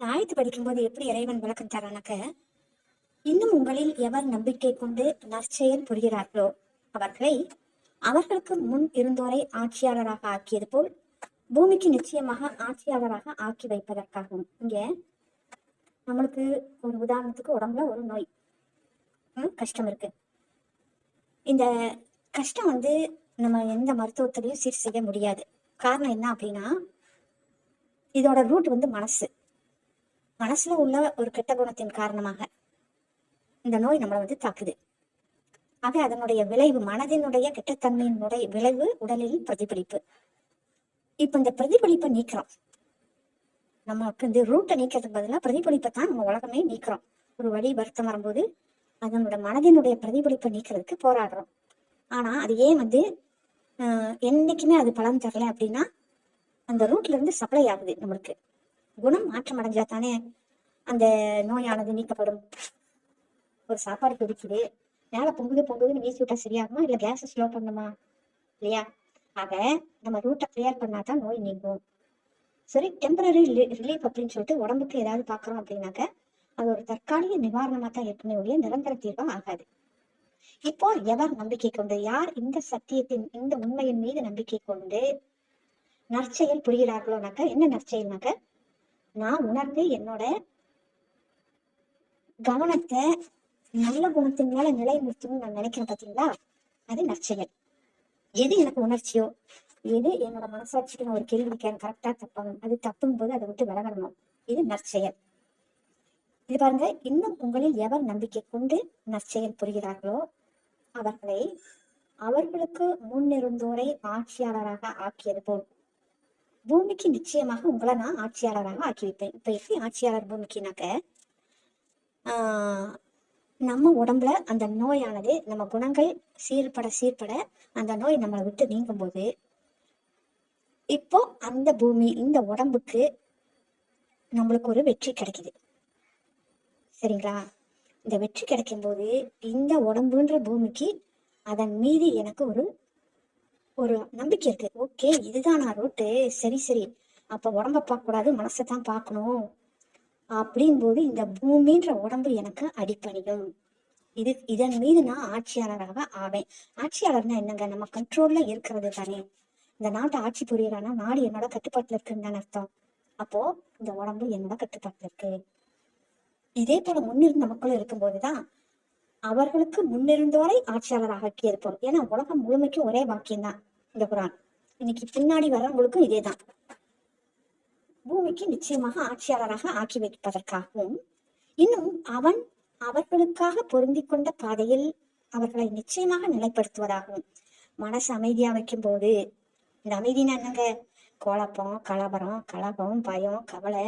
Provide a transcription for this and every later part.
ஆயத்து படிக்கும்போது எப்படி இறைவன் விளக்கம் தரானாக்க இன்னும் உங்களில் எவர் நம்பிக்கை கொண்டு நற்செயல் புரிகிறார்களோ அவர்களை அவர்களுக்கு முன் இருந்தோரை ஆட்சியாளராக ஆக்கியது போல் பூமிக்கு நிச்சயமாக ஆட்சியாளராக ஆக்கி வைப்பதற்காகவும். இங்க நம்மளுக்கு ஒரு உதாரணத்துக்கு உடம்புல ஒரு நோய் ம், கஷ்டம் இருக்கு. இந்த கஷ்டம் வந்து நம்ம எந்த மருத்துவத்திலையும் சீர் செய்ய முடியாது. காரணம் என்ன அப்படின்னா இதோட ரூட் வந்து மனசு. மனசுல உள்ள ஒரு கெட்ட குணத்தின் காரணமாக இந்த நோய் நம்மளை வந்து தாக்குது. ஆக அதனுடைய விளைவு மனதினுடைய கெட்டத்தன்மையினுடைய விளைவு உடலில் பிரதிபலிப்பு. இப்ப இந்த பிரதிபலிப்பை நீக்கிறோம். நமக்கு இந்த ரூட்டை நீக்கிறதுக்கு பதிலாக பிரதிபலிப்பை தான் நம்ம உலகமே நீக்கிறோம். ஒரு வழி வருத்தம் வரும்போது அதனோட மனதினுடைய பிரதிபலிப்பை நீக்கிறதுக்கு போராடுறோம். ஆனா அது ஏன் வந்து என்னைக்குமே அது பலன் தரல அப்படின்னா அந்த ரூட்ல இருந்து சப்ளை ஆகுது நம்மளுக்கு. குணம் மாற்றம் அடைஞ்சா தானே அந்த நோயானது நீக்கப்படும். ஒரு சாப்பாடு பிடிக்குது மேல பொங்குது பொங்குதுன்னு வீசி விட்டா சரியாகுமா? இல்ல கேஸ் ஸ்லோ பண்ணுமா? இல்லையா? ஆக நம்ம ரூட்டை கிளியர் பண்ணாதான் நோய் நீங்கும். சரி டெம்பரரி ரிலீஃப் அப்படின்னு சொல்லிட்டு உடம்புக்கு ஏதாவது பாக்குறோம் அப்படின்னாக்க அது ஒரு தற்காலிக நிவாரணமா தான் இருக்குமே ஒழிய நிரந்தர தீர்வா ஆகாது. இப்போ எவர் நம்பிக்கை கொண்டு யார் இந்த சத்தியத்தின் இந்த உண்மையின் மீது நம்பிக்கை கொண்டு நற்செயல் புரிகிறார்களோனாக்க என்ன நற்செயல்னாக்க நான் உணர்ந்து என்னோட கவனத்தை நல்ல குணத்தின் மேல நிலைநிறுத்தணும்னு நான் நினைக்கிறேன் பாத்தீங்களா? அது நற்செயல். எது எனக்கு உணர்ச்சியோ எது என்னோட மனசாட்சிக்கு நான் ஒரு கேள்வி இருக்கேன் கரெக்டா தப்பணும் அது தப்பும் போது அதை விட்டு விலகணும்? இது நற்செயல். இது பாருங்க இன்னும் உங்களில் எவர் நம்பிக்கை கொண்டு நற்செயல் புரிகிறார்களோ அவர்களை அவர்களுக்கு முன்னிருந்தோரை ஆட்சியாளராக ஆக்கியது போல். பூமிக்கு நிச்சயமாக உங்களை நான் ஆட்சியாளராக ஆக்கி வைப்பேன் இப்போ எப்படி ஆட்சியாளர் பூமிக்குனாக்க நம்ம உடம்புல அந்த நோயானது நம்ம குணங்கள் சீர்பட சீர்பட அந்த நோய் நம்மளை விட்டு நீங்கும் போது இப்போ அந்த பூமி இந்த உடம்புக்கு நம்மளுக்கு ஒரு வெற்றி கிடைக்குது. சரிங்களா? இந்த வெற்றி கிடைக்கும் போது இந்த உடம்புன்ற பூமிக்கு அதன் மீது எனக்கு ஒரு ஒரு நம்பிக்கை இருக்கு. ஓகே இதுதான் நான் ரூட்டு சரி சரி. அப்ப உடம்ப பார்க்க கூடாது மனசை தான் பார்க்கணும். அப்படின் போது இந்த பூமின்ற உடம்பு எனக்கு அடிப்பணியும். இது இதன் மீது நான் ஆட்சியாளராக ஆவேன். ஆட்சியாளர்னா என்னங்க? நம்ம கண்ட்ரோல்ல இருக்கிறது தானே. இந்த நாட்டை ஆட்சி புரியறானா? நாடு என்னோட கட்டுப்பாட்டுல இருக்குன்னு தானே அர்த்தம். அப்போ இந்த உடம்பு என்னோட கட்டுப்பாட்டுல இருக்கு. இதே போல முன்னிருந்த மக்களும் இருக்கும்போதுதான் அவர்களுக்கு முன்னிருந்தோரை ஆட்சியாளராக ஆக்கி இருப்போம் ஏன்னா உலகம் முழுமைக்கும் ஒரே வாக்கியம் தான் இந்த குரான். இன்னைக்கு பின்னாடி வர்றவங்களுக்கும் இதேதான். பூமிக்கு நிச்சயமாக ஆட்சியாளராக ஆக்கி வைப்பதற்காகவும் இன்னும் அவன் அவர்களுக்காக பொருந்தி கொண்ட பாதையில் அவர்களை நிச்சயமாக நிலைப்படுத்துவதாகவும். மனசு அமைதியா வைக்கும் போது இந்த அமைதினா என்னங்க? கோழப்பம் கலவரம் கலகம் பயம் கவலை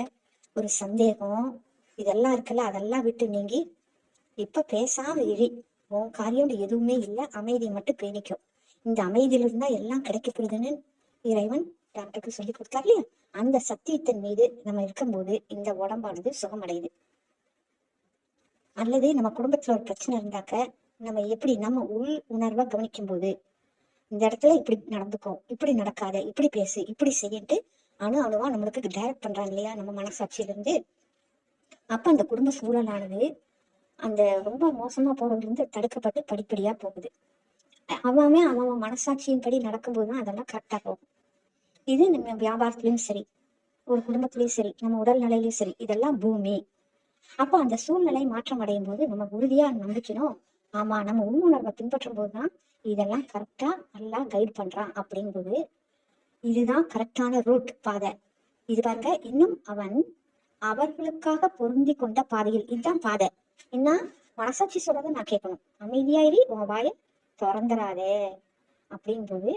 ஒரு சந்தேகம் இதெல்லாம் இருக்குல்ல அதெல்லாம் விட்டு நீங்கி இப்ப பேசாம இரு உன் காரியம் எதுவுமே இல்லை. அமைதி மட்டும் பேணிக்கும் இந்த அமைதியில இருந்தா எல்லாம் கிடைக்கப்படுதுன்னு இறைவன் டாக்டருக்கு சொல்லி கொடுத்தார் இல்லையா? அந்த சத்தியத்தின் மீது நம்ம இருக்கும்போது இந்த உடம்பானது சுகமடையுது. அல்லது நம்ம குடும்பத்துல ஒரு பிரச்சனை இருந்தாக்க நம்ம எப்படி நம்ம உள் உணர்வா கவனிக்கும் போது இந்த இடத்துல இப்படி நடந்துக்கும் இப்படி நடக்காத இப்படி பேசு இப்படி செய்யிட்டு அணு அணுவா நம்மளுக்கு டைரக்ட் பண்றாங்க இல்லையா? நம்ம மனசாட்சியில இருந்து அப்ப அந்த குடும்ப சூழலானது அந்த ரொம்ப மோசமா போறதுல தடுக்கப்பட்டு படிப்படியா போகுது. அவன் அவன் அவன் மனசாட்சியின்படி நடக்கும்போதுதான் அதெல்லாம் கரெக்டா போகும். இது நம்ம வியாபாரத்திலயும் சரி ஒரு குடும்பத்திலயும் சரி நம்ம உடல் நிலையிலயும் சரி இதெல்லாம் பூமி. அப்போ அந்த சூழ்நிலை மாற்றம் அடையும் போது நம்ம உறுதியா நம்பிக்கணும். ஆமா நம்ம உள்ளுணர்வை பின்பற்றும் போதுதான் இதெல்லாம் கரெக்டா நல்லா கைட் பண்றான் அப்படிங்கும்போது இதுதான் கரெக்டான ரூட் பாதை. இது பாருங்க இன்னும் அவன் அவர்களுக்காக பொருந்தி கொண்ட பாதையில். இதுதான் பாதை. என்ன? மனசாட்சி சொல்றதை நான் கேட்கணும். அமைதியாயிரி உன் வாயை திறந்துடாதே அப்படிங்கும்போது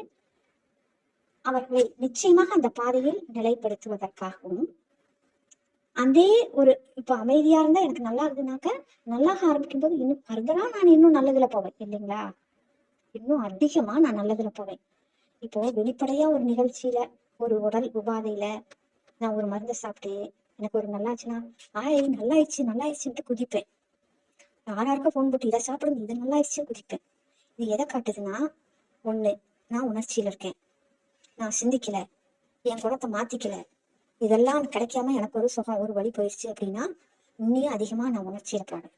அவர்களை நிச்சயமாக அந்த பாதையில் நிலைப்படுத்துவதற்காகவும் அதே ஒரு இப்ப அமைதியா இருந்தா எனக்கு நல்லா இருக்குனாக்க நல்லாக ஆரம்பிக்கும் போது இன்னும் ஃபர்தரா நான் இன்னும் நல்லதுல போவேன் இல்லைங்களா? இன்னும் அதிகமா நான் நல்லதுல போவேன். இப்போ வெளிப்படையா ஒரு நிகழ்ச்சியில ஒரு உடல் உபாதையில நான் ஒரு மருந்து சாப்பிட்டு எனக்கு ஒரு நல்லாச்சுன்னா ஆய் நல்லாயிடுச்சு நல்லாயிடுச்சுன்ட்டு குதிப்பேன். யாராருக்கோ ஃபோன் போட்டு இதை சாப்பிடுங்க இது நல்லாயிடுச்சுன்னு குதிப்பேன். இது எதை காட்டுதுன்னா ஒண்ணு நான் உணர்ச்சியில இருக்கேன். நான் சிந்திக்கல. என் குணத்தை மாத்திக்கல. இதெல்லாம் கிடைக்காம எனக்கு ஒரு சுகம் ஒரு வழி போயிடுச்சு அப்படின்னா இன்னும் அதிகமா நான் உணர்ச்சியில போறேன்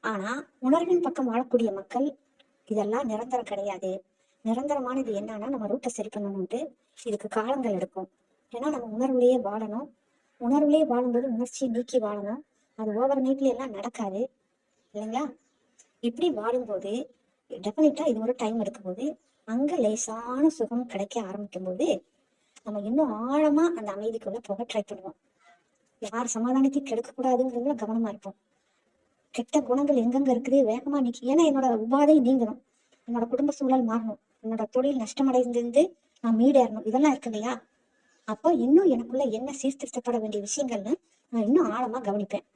ஆனா உணர்வின் பக்கம் வாழக்கூடிய மக்கள் இதெல்லாம் நிரந்தரம் கிடையாது. நிரந்தரமானது என்னன்னா நம்ம ரூட்டை சரி பண்ணணும்ட்டு இதுக்கு காலங்கள் எடுக்கும். ஏன்னா நம்ம உணர்வுலயே வாழணும். உணர்வுலயே வாழும்போது உணர்ச்சியை நீக்கி வாழணும். அது ஓவர் நைட்ல எல்லாம் நடக்காது. இல்லைங்களா இப்படி வாடும்போது டெஃபினட்டா இது ஒரு டைம் எடுக்கும்போது அங்க லேசான சுகம் கிடைக்க ஆரம்பிக்கும் போது நம்ம இன்னும் ஆழமா அந்த அமைதிக்குள்ள போக ட்ரை பண்ணுவோம். யார் சமாதானத்தையும் கெடுக்க கூடாதுங்கிறதுல கவனமா இருப்போம். கெட்ட குணங்கள் எங்கெங்க இருக்குது? வேகமா நிக்க ஏன்னா என்னோட உபாதை நீங்கணும். என்னோட குடும்ப சூழல் மாறணும். என்னோட தொழில் நஷ்டமடைந்திருந்து நான் மீடேறணும். இதெல்லாம் இருக்கு இல்லையா? அப்போ இன்னும் எனக்குள்ள என்ன சீர்திருத்தப்பட வேண்டிய விஷயங்கள்னு நான் இன்னும் ஆழமா கவனிப்பேன்.